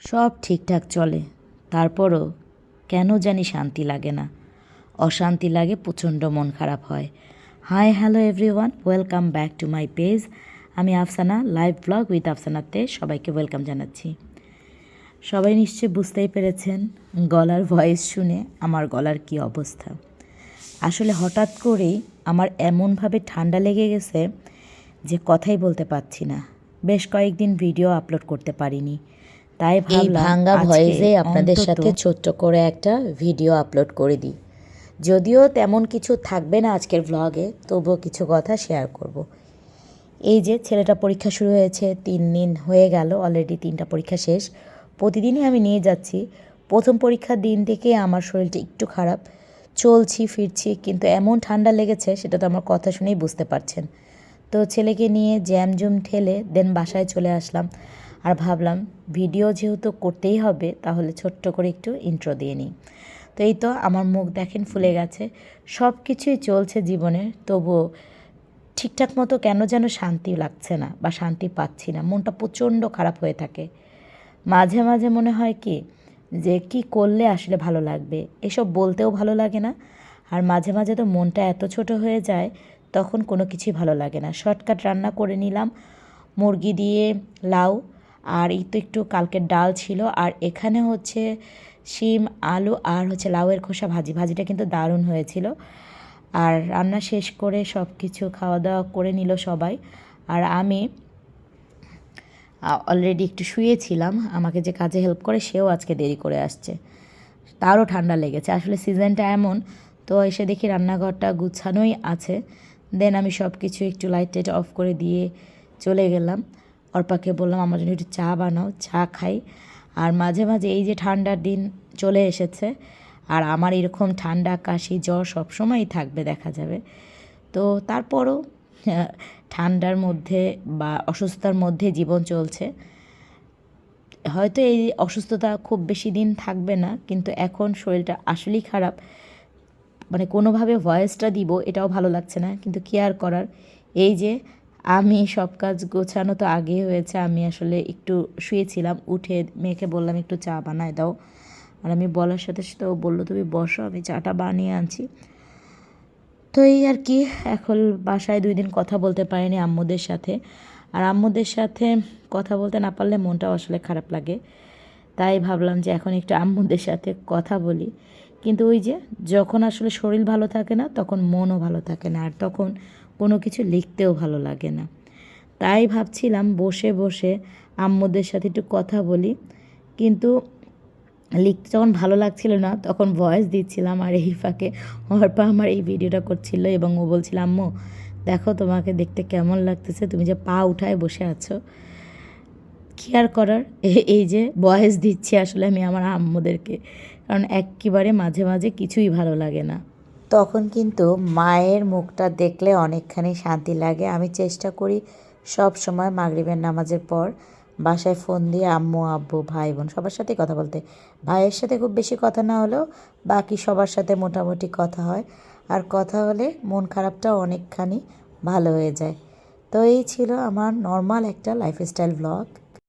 সব ঠিকঠাক চলে। তারপরও কেন জানি শান্তি লাগে না। অশান্তি লাগে, প্রচণ্ড মন খারাপ হয়। Hi, hello everyone, welcome back to my page. আমি আফসানা, লাইভ ব্লগ উইথ আফসানাতে সবাইকে ওয়েলকাম জানাচ্ছি। সবাই নিশ্চয়ই বুঝতেই পেরেছেন, গলার ভয়েস শুনে আমার গলার কি অবস্থা। আসলে হঠাৎ করেই আমার এমনভাবে ঠান্ডা লেগে গেছে যে কথাই বলতে পারছি না। বেশ কয়েকদিন ভিডিও আপলোড করতে পারিনি। তাই এই ভাবলাম ভাঙ্গা ভয়েসে আপনাদের সাথে ছোট্ট করে একটা ভিডিও আপলোড করে দিই। যদিও তেমন কিছু থাকবে না আজকের ভ্লগে তবুও কিছু কথা শেয়ার করব। এই যে ছেলেটা পরীক্ষা শুরু হয়েছে তিন দিন হয়ে গেল অলরেডি তিনটা পরীক্ষা শেষ। প্রতিদিনই আমি নিয়ে যাচ্ছি। প্রথম পরীক্ষার দিন থেকে আমার শরীরটা একটু খারাপ। চলছি ফিরছি কিন্তু এমন ঠান্ডা লেগেছে সেটা তো আমার কথা শুনেই বুঝতে পারছেন। তো ছেলেকে নিয়ে জ্যাম জুম ঠেলে দেন বাসায় চলে আসলাম। আর ভাবলাম ভিডিও যেহেতু করতেই হবে, তাহলে ছোট্ট করে একটু ইন্ট্রো দিয়ে নিই। তো এই তো আমার মুখ দেখেন ফুলে গেছে সব কিছুই চলছে জীবনে, তবুও ঠিকঠাক মতো কেন যেন শান্তি লাগছে না বা শান্তি পাচ্ছি না, মনটা প্রচণ্ড খারাপ হয়ে থাকে। মাঝে মাঝে মনে হয় কি যে কি করলে আসলে ভালো লাগবে, এসব বলতেও ভালো লাগে না। আর মাঝে মাঝে তো মনটা এত ছোট হয়ে যায়, তখন কোনো কিছুই ভালো লাগে না। শর্টকাট রান্না করে নিলাম, মুরগি দিয়ে লাউ আর এই তো একটু কালকের ডাল ছিল। আর এখানে হচ্ছে শিম, আলু আর হচ্ছে লাউয়ের খোসা ভাজি। ভাজিটা কিন্তু দারুণ হয়েছিল। আর রান্না শেষ করে সব কিছু খাওয়া দাওয়া করে নিল সবাই। আর আমি অলরেডি একটু শুয়েছিলাম। আমাকে যে কাজে হেল্প করে সেও আজকে দেরি করে আসছে। তারও ঠান্ডা লেগেছে। আসলে সিজনটা এমন, তো এসে দেখি রান্নাঘরটা গুছানোই আছে। দেন আমি সব কিছু একটু লাইট টাইট অফ করে দিয়ে চলে গেলাম। অর্পাকে বললাম আমার জন্য একটু চা বানাও চা খাই। আর মাঝে মাঝে এই যে ঠান্ডার দিন চলে এসেছে আর আমার এরকম ঠান্ডা কাশি জ্বর সবসময়ই থাকবে দেখা যাবে। তো তারপরও আহ, ঠান্ডার মধ্যে বা অসুস্থতার মধ্যে জীবন চলছে। হয়তো এই অসুস্থতা খুব বেশি দিন থাকবে না কিন্তু এখন শরীরটা আসলেই খারাপ। মানে কোনোভাবে ভয়েসটা দিব এটাও ভালো লাগছে না কিন্তু কি আর করার এই যে আমি সব কাজ গোছানো তো আগে হয়েছে, আমি আসলে একটু শুয়েছিলাম, উঠে মেয়েকে বললাম, একটু চা বানায় দাও। আর আমি বলার সাথে সাথে ও বলল, তুমি বসো, আমি চাটা বানিয়ে আনছি। তো এই আর কি, এখন বাসায় দুই দিন কথা বলতে পারিনি আম্মুদের সাথে। আর আম্মুদের সাথে কথা বলতে না পারলে মনটাও আসলে খারাপ লাগে। তাই ভাবলাম যে এখন একটু আম্মুদের সাথে কথা বলি। কিন্তু ওই যে যখন আসলে শরীর ভালো থাকে না, তখন মনও ভালো থাকে না। আর তখন কোনো কিছু লিখতেও ভালো লাগে না। তাই ভাবছিলাম বসে বসে আম্মুদের সাথে একটু কথা বলি। কিন্তু লিখতে যখন ভালো লাগছিল না, তখন ভয়েস দিচ্ছিলাম আর এই ফাঁকে অর্পা আমার এই ভিডিওটা করছিল এবং ও বলছিল, আম্মু, দেখো তোমাকে দেখতে কেমন লাগতেছে, তুমি যে পা উঠায় বসে আছো। কি আর করার? এই যে ভয়েস দিচ্ছি আসলে আমি আমার আম্মুদেরকে। কারণ একেবারে মাঝে মাঝে কিছুই ভালো লাগে না। তখন কিন্তু মায়ের মুখটা দেখলে অনেকখানি শান্তি লাগে। আমি চেষ্টা করি সব সময় মাগরিবের নামাজের পর বাসায় ফোন দিয়ে আম্মু, আব্বু, ভাই, বোন সবার সাথে কথা বলতে। ভাইয়ের সাথে খুব বেশি কথা না হলেও বাকি সবার সাথে মোটামুটি কথা হয়। আর কথা হলে মন খারাপটাও অনেকখানি ভালো হয়ে যায়। তো এই ছিল আমার নর্মাল একটা লাইফস্টাইল ব্লগ